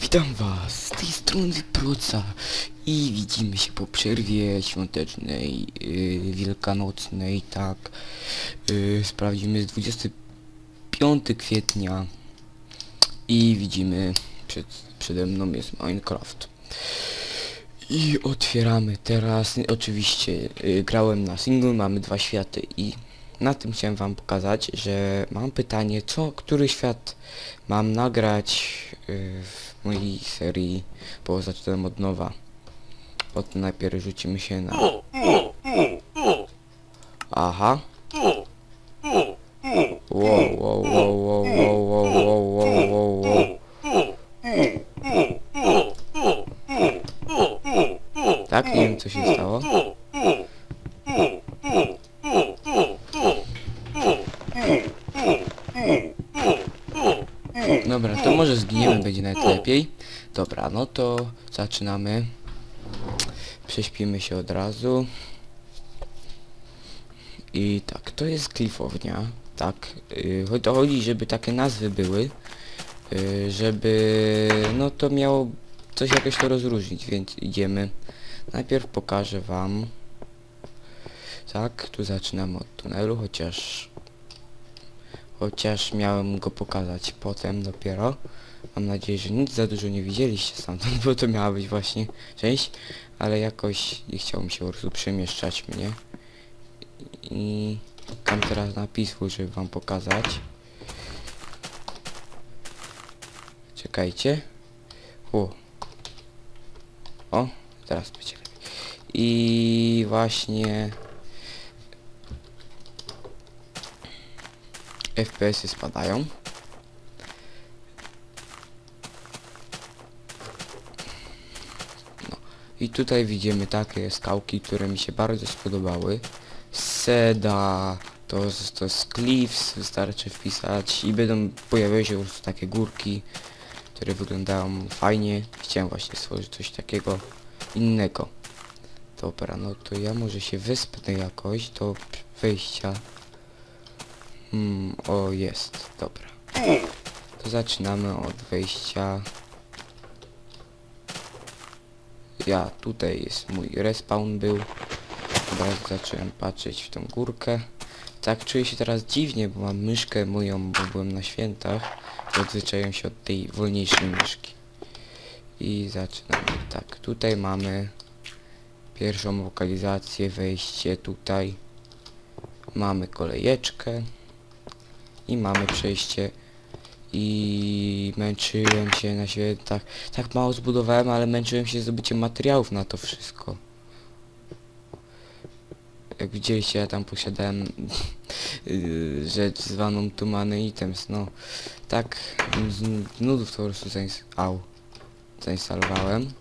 Witam was z tej strony Proca i widzimy się po przerwie świątecznej, yy, wielkanocnej, tak. Yy, sprawdzimy z 25 kwietnia i widzimy przed, przede mną jest Minecraft. I otwieramy teraz, oczywiście yy, grałem na single, mamy dwa światy i na tym chciałem wam pokazać, że mam pytanie, co, który świat mam nagrać yy, w mojej serii, bo zaczynam od nowa. Od najpierw rzucimy się na... Aha. Wow, wow, wow, wow, wow, wow, wow, wow, wow, wow. Tak, nie wiem co się stało. Dobra, to może zginiemy, będzie nawet lepiej. Dobra, no to zaczynamy. Prześpimy się od razu. I tak, to jest klifownia. Tak, yy, to chodzi, żeby takie nazwy były. Yy, żeby, no to miało coś jakoś to rozróżnić, więc idziemy. Najpierw pokażę wam. Tak, tu zaczynamy od tunelu, chociaż Chociaż miałem go pokazać potem dopiero. Mam nadzieję, że nic za dużo nie widzieliście stamtąd, bo to miała być właśnie część, ale jakoś nie chciało mi się po prostu przemieszczać mnie. I tam teraz napisów, żeby wam pokazać. Czekajcie. O. O, teraz będzie lepiej. I właśnie FPS-y spadają. No. I tutaj widzimy takie skałki, które mi się bardzo spodobały. Seda, to, to jest Cliffs, wystarczy wpisać i będą pojawiały się prostu takie górki, które wyglądają fajnie. Chciałem właśnie stworzyć coś takiego innego. Dobra, no to ja może się wyspnę jakoś do wejścia. Hmm, o jest, dobra. To zaczynamy od wejścia. Ja, tutaj jest mój respawn był. Teraz zacząłem patrzeć w tą górkę. Tak czuję się teraz dziwnie, bo mam myszkę moją, bo byłem na świętach. Odzwyczaiłem się od tej wolniejszej myszki. I zaczynamy. Tak, tutaj mamy pierwszą lokalizację, wejście tutaj. Mamy kolejeczkę i mamy przejście i męczyłem się na świętach. Tak mało zbudowałem, ale męczyłem się zdobyciem materiałów na to wszystko. Jak widzieliście, ja tam posiadałem rzecz zwaną Tumany Items, no. Tak, z nudów to po prostu zainstalowałem.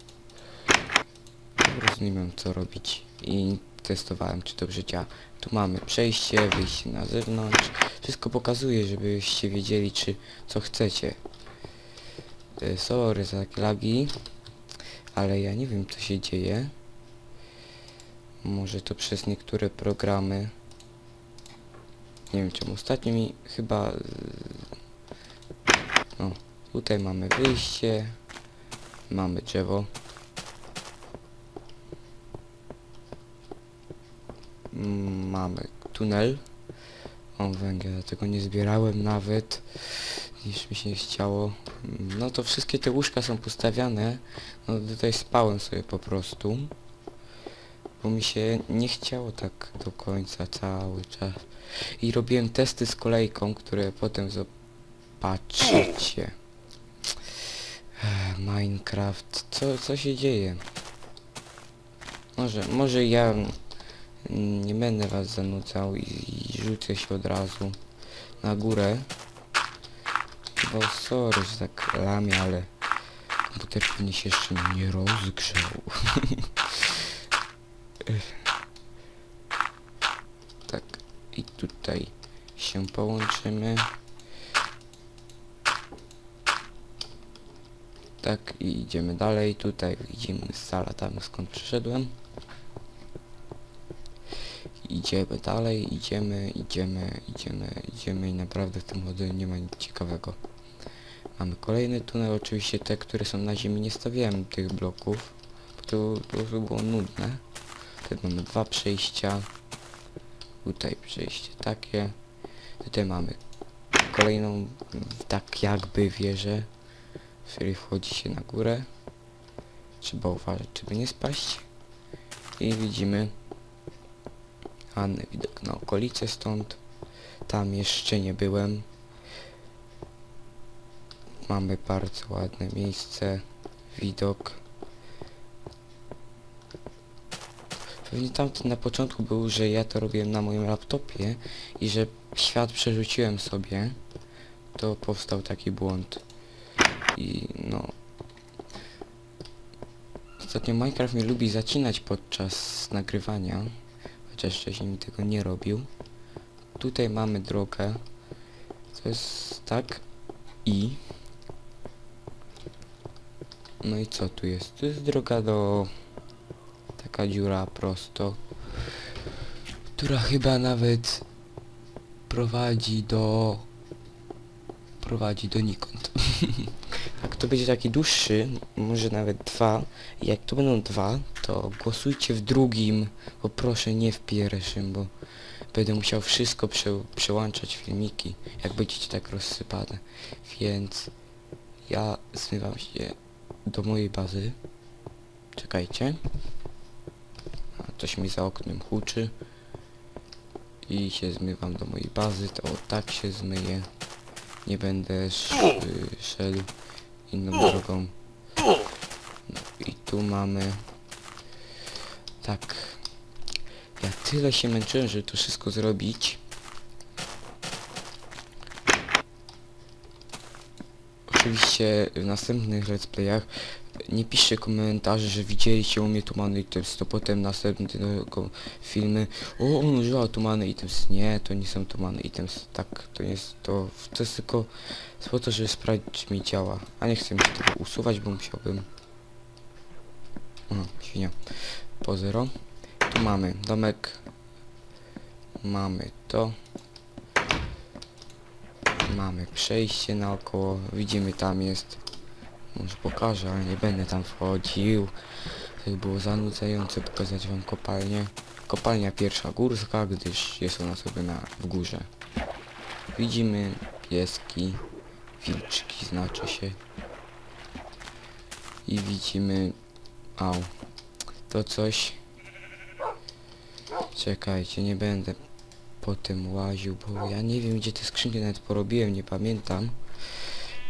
Po prostu nie wiem co robić i testowałem czy dobrze działa. Tu mamy przejście, wyjście na zewnątrz. Wszystko pokazuje, żebyście wiedzieli czy co chcecie. Yy, sorry za takie lagi, ale ja nie wiem co się dzieje. Może to przez niektóre programy. Nie wiem czemu. Ostatnio mi chyba... No, tutaj mamy wyjście. Mamy drzewo. Mamy tunel. O, węgiel, tego nie zbierałem nawet. Niż mi się nie chciało. No to wszystkie te łóżka są postawiane. No tutaj spałem sobie po prostu bo mi się nie chciało tak do końca cały czas. I robiłem testy z kolejką, które potem zobaczycie. Minecraft, co, co się dzieje? Może, może ja nie będę was zanudzał i, i rzucę się od razu na górę. Bo sorry, że tak lamię, ale komputer pewnie się jeszcze nie rozgrzał. Tak, i tutaj się połączymy. Tak, i idziemy dalej. Tutaj widzimy sala tam skąd przyszedłem. Idziemy dalej, idziemy, idziemy, idziemy, idziemy i naprawdę w tym modelu nie ma nic ciekawego. Mamy kolejny tunel, oczywiście te, które są na ziemi, nie stawiałem tych bloków, to po prostu było nudne. Tutaj mamy dwa przejścia. Tutaj przejście takie. Tutaj mamy kolejną, tak jakby wieżę, w której wchodzi się na górę. Trzeba uważać, żeby nie spaść. I widzimy ładny widok na okolice stąd. Tam jeszcze nie byłem. Mamy bardzo ładne miejsce, widok. Pewnie tamten na początku był, że ja to robiłem na moim laptopie i że świat przerzuciłem sobie. To powstał taki błąd. I no... Ostatnio Minecraft mnie lubi zacinać podczas nagrywania. Chociaż wcześniej mi tego nie robił. Tutaj mamy drogę. To jest tak i no i co tu jest? Tu jest droga do... Taka dziura prosto. Która chyba nawet prowadzi do... Prowadzi donikąd. Jak to będzie taki dłuższy, może nawet dwa. Jak to będą dwa, to głosujcie w drugim, bo proszę nie w pierwszym, bo będę musiał wszystko prze, przełączać filmiki, jak będziecie tak rozsypane. Więc ja zmywam się do mojej bazy. Czekajcie. A, coś mi za oknem huczy. I się zmywam do mojej bazy. To tak się zmyję. Nie będę sz, y, szedł inną drogą. No i tu mamy... Tak. Ja tyle się męczyłem, żeby to wszystko zrobić. Oczywiście w następnych let's playach nie piszcie komentarzy, że widzieliście u mnie Tumany Items, to potem następnego filmy o, on używał Tumany Items. Nie, to nie są Tumany Items. Tak, to jest to, to jest tylko po to, żeby sprawdzić, mi działa. A nie chcę mi się tego usuwać, bo musiałbym... Aha, świnia. Po zero. Tu mamy domek. Mamy to. Mamy przejście naokoło. Widzimy tam jest. Może pokażę, ale nie będę tam wchodził. To by było zanudzające pokazać wam kopalnię. Kopalnia pierwsza górska, gdyż jest ona sobie na, w górze. Widzimy pieski, wilczki znaczy się. I widzimy... Au. To coś... Czekajcie, nie będę potem łaził, bo ja nie wiem gdzie te skrzynki nawet porobiłem, nie pamiętam.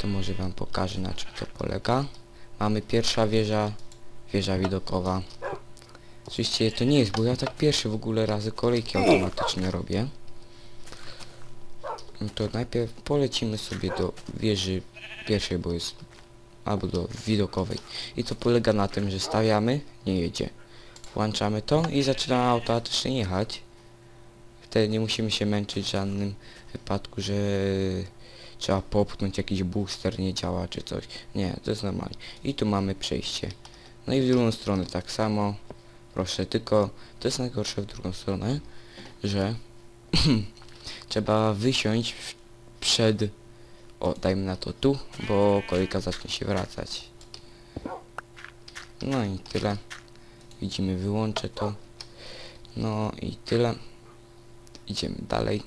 To może wam pokażę na czym to polega. Mamy pierwsza wieża, wieża widokowa. Oczywiście to nie jest, bo ja tak pierwszy w ogóle razy kolejki automatyczne robię. No to najpierw polecimy sobie do wieży pierwszej, bo jest albo do widokowej. I to polega na tym, że stawiamy, nie jedzie. Włączamy to i zaczyna automatycznie jechać. Wtedy nie musimy się męczyć w żadnym wypadku, że trzeba popchnąć jakiś booster, nie działa czy coś. Nie, to jest normalnie. I tu mamy przejście. No i w drugą stronę tak samo. Proszę, tylko to jest najgorsze w drugą stronę, że trzeba wysiąść przed... O, dajmy na to tu, bo kolejka zacznie się wracać. No i tyle. Widzimy, wyłączę to. No i tyle. Idziemy dalej.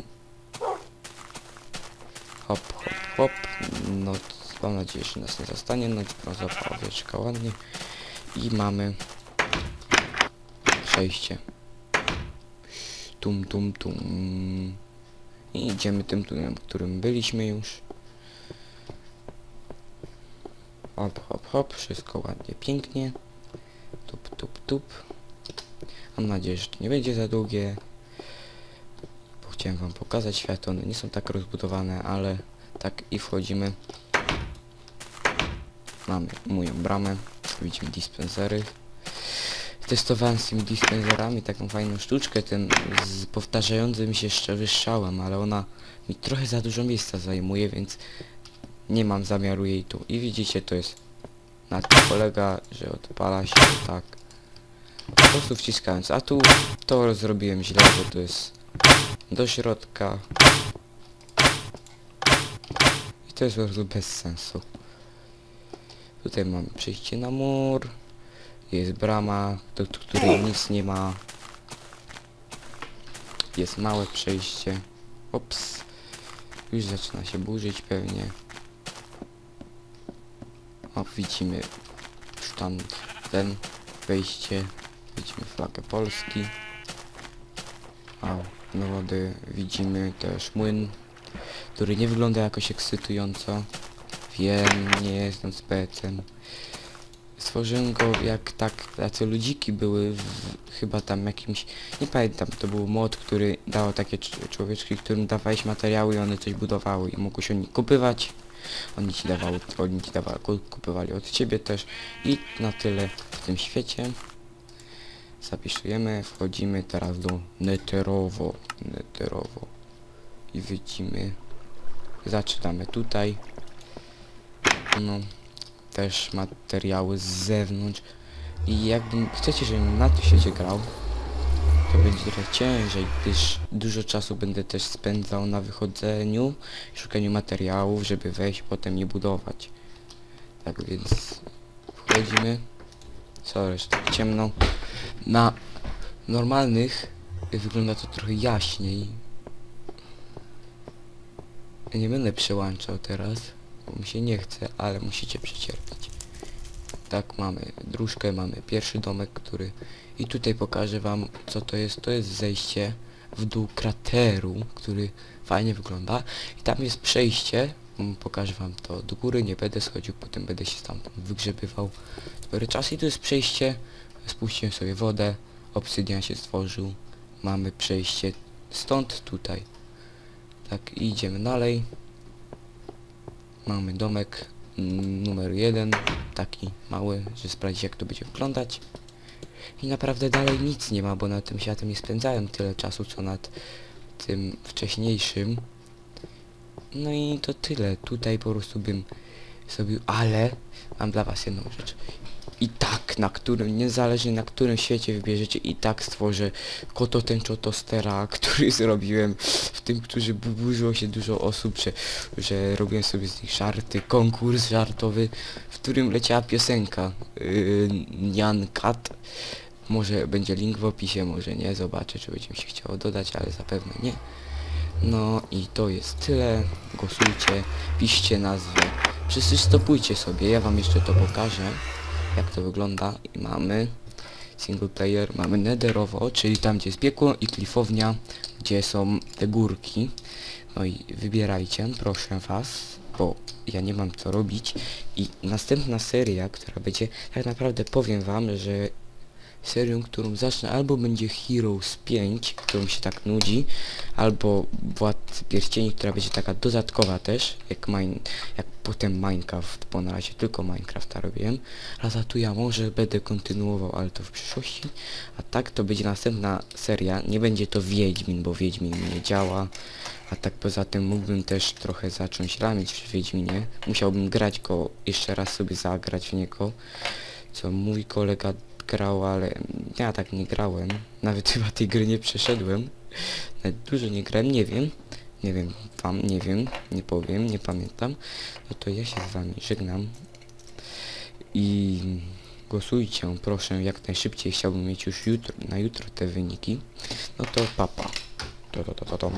Hop, hop, hop. No, mam nadzieję, że nas nie zastanie. No, zapała owieczka ładnie. I mamy przejście. Tum, tum, tum. I idziemy tym tunelem, którym byliśmy już. Hop, hop, hop. Wszystko ładnie, pięknie. Tup, tup, tup. Mam nadzieję, że to nie będzie za długie. Chciałem wam pokazać świat. One nie są tak rozbudowane, ale tak i wchodzimy. Mamy moją bramę. Widzimy dispensery. Testowałem z tymi dispenserami taką fajną sztuczkę, ten z powtarzającym się jeszcze wyszczałem, ale ona mi trochę za dużo miejsca zajmuje, więc nie mam zamiaru jej tu. I widzicie, to jest na tym polega, że odpala się tak. Po prostu wciskając. A tu to zrobiłem źle, bo to jest do środka. I to jest po prostu bez sensu. Tutaj mamy przejście na mur. Jest brama, do której nic nie ma. Jest małe przejście. Ops. Już zaczyna się burzyć pewnie. O, widzimy sztan ten, wejście. Widzimy flagę Polski. A na wody widzimy też młyn, który nie wygląda jakoś ekscytująco. Wiem, nie jestem specem. Stworzyłem go jak tak, tacy ludziki były w, chyba tam jakimś, nie pamiętam, to był mod, który dawał takie cz- człowieczki, którym dawałeś materiały i one coś budowały i mogłeś oni kupywać. Oni ci dawały, oni ci dawali, ku- kupywali od ciebie też i na tyle w tym świecie. Zapisujemy, wchodzimy teraz do Neterowo, Neterowo i widzimy, zaczynamy tutaj. No, też materiały z zewnątrz i jakbym chcecie, żebym na tym świecie grał, to będzie trochę ciężej, gdyż dużo czasu będę też spędzał na wychodzeniu, szukaniu materiałów, żeby wejść, potem je budować. Tak więc wchodzimy. Sorry, że ciemno. Na normalnych wygląda to trochę jaśniej. Ja nie będę przełączał teraz, bo mi się nie chce, ale musicie przecierpieć. Tak, mamy dróżkę, mamy pierwszy domek, który... I tutaj pokażę wam, co to jest. To jest zejście w dół krateru, który fajnie wygląda. I tam jest przejście. Mm, Pokażę wam to do góry, nie będę schodził, potem będę się stamtąd wygrzebywał. Spory czas i tu jest przejście. Spuściłem sobie wodę, obsydian się stworzył. Mamy przejście stąd tutaj. Tak, idziemy dalej. Mamy domek mm, numer jeden, taki mały, że sprawdzić jak to będzie wyglądać. I naprawdę dalej nic nie ma, bo nad tym światem nie spędzałem tyle czasu, co nad tym wcześniejszym. No i to tyle. Tutaj po prostu bym zrobił, ale mam dla was jedną rzecz. I tak, na którym, niezależnie na którym świecie wybierzecie, i tak stworzę koto ten czotostera, który zrobiłem w tym, którzy bu- burzyło się dużo osób, że, że robiłem sobie z nich żarty, konkurs żartowy, w którym leciała piosenka yy, Jan Kat. Może będzie link w opisie, może nie, zobaczę, czy będzie mi się chciało dodać, ale zapewne nie. No i to jest tyle. Głosujcie, piszcie nazwę. Wszyscy stopujcie sobie, ja wam jeszcze to pokażę, jak to wygląda. I mamy single player, mamy nederowo, czyli tam gdzie jest piekło i klifownia, gdzie są te górki. No i wybierajcie, proszę was, bo ja nie mam co robić. I następna seria, która będzie, tak naprawdę powiem wam, że serią, którą zacznę, albo będzie Heroes 5, którą się tak nudzi, albo Władcy Pierścieni, która będzie taka dodatkowa też, jak, mine, jak potem Minecraft, bo na razie tylko Minecrafta robiłem. Ratatuja może będę kontynuował, ale to w przyszłości. A tak to będzie następna seria, nie będzie to Wiedźmin, bo Wiedźmin nie działa. A tak poza tym mógłbym też trochę zacząć ramić w Wiedźminie. Musiałbym grać go, jeszcze raz sobie zagrać w niego, co mój kolega grał, ale ja tak nie grałem. Nawet chyba tej gry nie przeszedłem. Nawet dużo nie grałem, nie wiem. Nie wiem, wam nie wiem, nie powiem, nie pamiętam. No to ja się z wami żegnam. I głosujcie, proszę, jak najszybciej. Chciałbym mieć już jutro, na jutro te wyniki. No to papa. To, to, to, to, to.